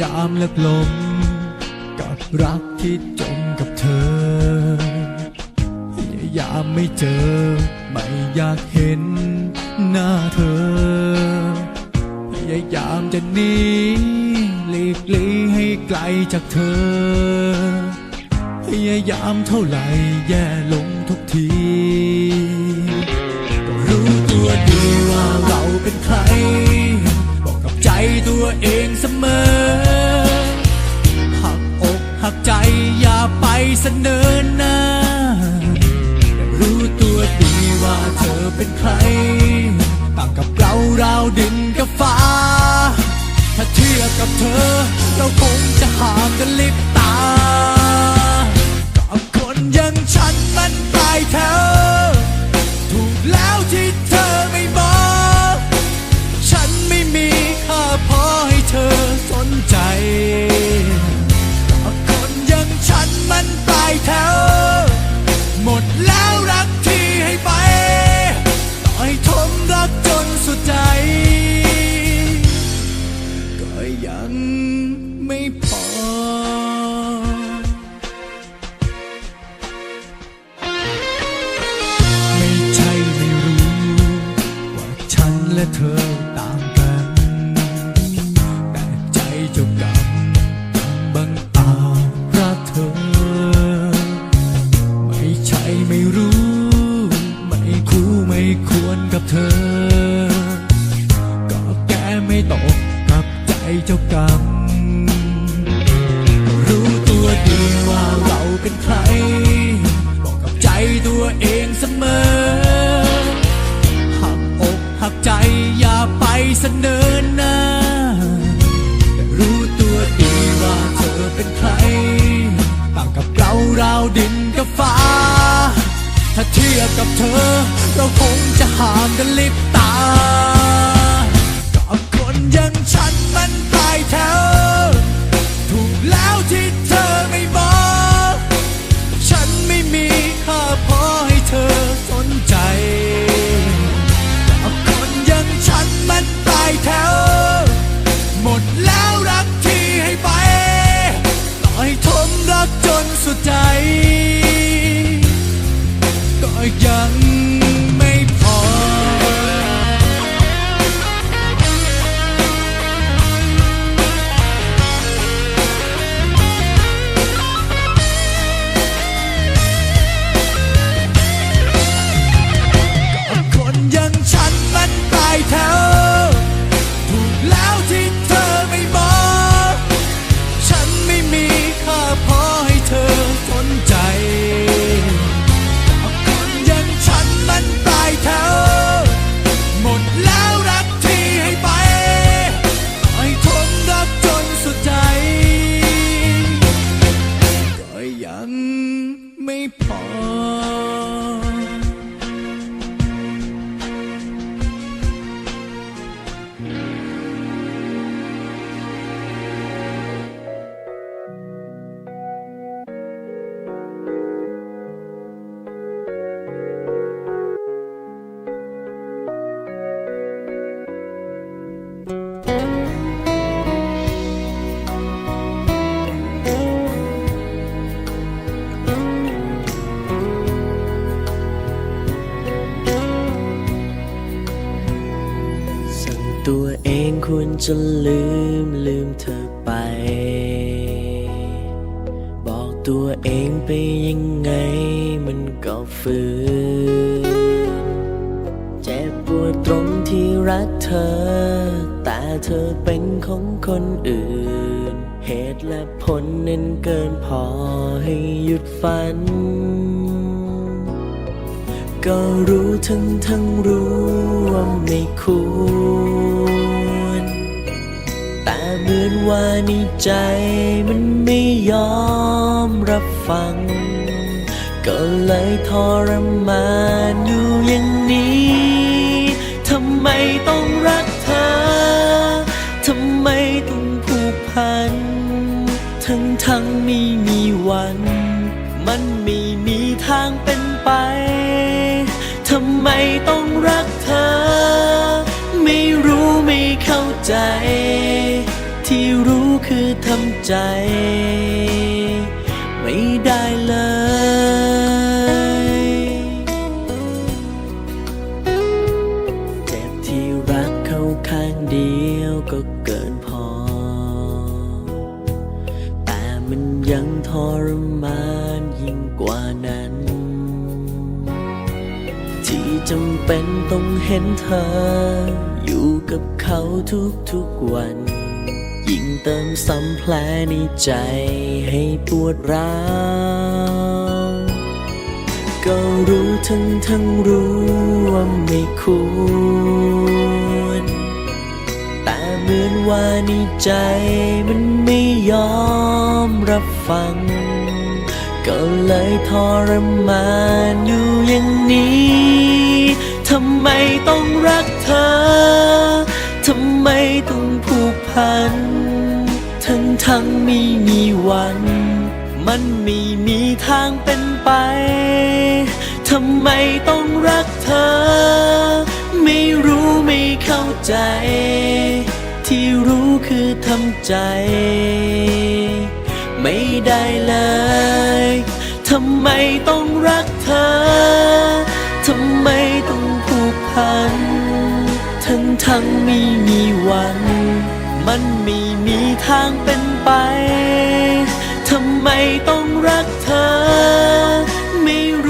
ยามเลิกลมกับรักที่จมกับเธอพยายามไม่เจอ ไม่อยากเห็นหน้าเธอพยายามจะหนีหลีกลี่ให้ไกลจากเธอ พยายามเท่าไหร่แย่ลงทุกที ตัวเองเสมอ หักอกหักใจอย่าไปเสนอหน้ารู้ตัวดีว่าเธอเป็นใคร ต่างกับเราเราดินกับฟ้า ถ้าเทียบกับเธอ เราคงจะห่างกันลิบตา เป็นใคร บอกกับใจตัวเองเสมอ หักอกหักใจอย่าไปเสนอหน้าแต่รู้ตัวดีว่าเธอเป็นใคร ต่างกับเราราวดินกับฟ้า ถ้าเทียบกับเธอ เราคงจะห่างกันลิบตา จะลืมลืมเธอไป บอกตัวเองไปยังไงมันก็ฝืนเจ็บปวดตรงที่รักเธอ แต่เธอเป็นของคนอื่น เหตุและผลนั้นเกินพอให้หยุดฝัน ก็รู้ทั้งทั้งรู้ว่าไม่ควร มือนว่าในใจมันไม่ยอมรับฟัง ก็เลยทรมานอยู่อย่างนี้ ทำไมต้องรักเธอ ทำไมต้องผูกพัน ทั้งทั้งไม่มีวัน มันไม่มีทางเป็นไป ทำไมต้องรักเธอ ไม่รู้ไม่เข้าใจ คือทำใจ ไม่ได้เลยเจ็บที่รักเขาข้างเดียวก็เกินพอ แต่มันยังทรมานยิ่งกว่านั้น ที่จำเป็นต้องเห็นเธอ อยู่กับเขาทุกๆวัน เติมซ้ำแผลในใจให้ปวดร้าวก็รู้ทั้งทั้งรู้ว่าไม่ควร แต่เหมือนว่าในใจมันไม่ยอมรับฟัง ก็เลยทรมานอยู่อย่างนี้ ทำไมต้องรักเธอ ทำไมต้องผูกพัน ทั้งไม่มีวัน มันไม่มีทางเป็นไป ทำไมต้องรักเธอ ไม่รู้ไม่เข้าใจ ที่รู้คือทำใจ ไม่ได้เลย ทำไมต้องรักเธอ ทำไมต้องผูกพัน ทั้งทั้งๆไม่มีวัน มันไม่มีทางเป็นไป ทำไมต้องรักเธอ ไม่รู้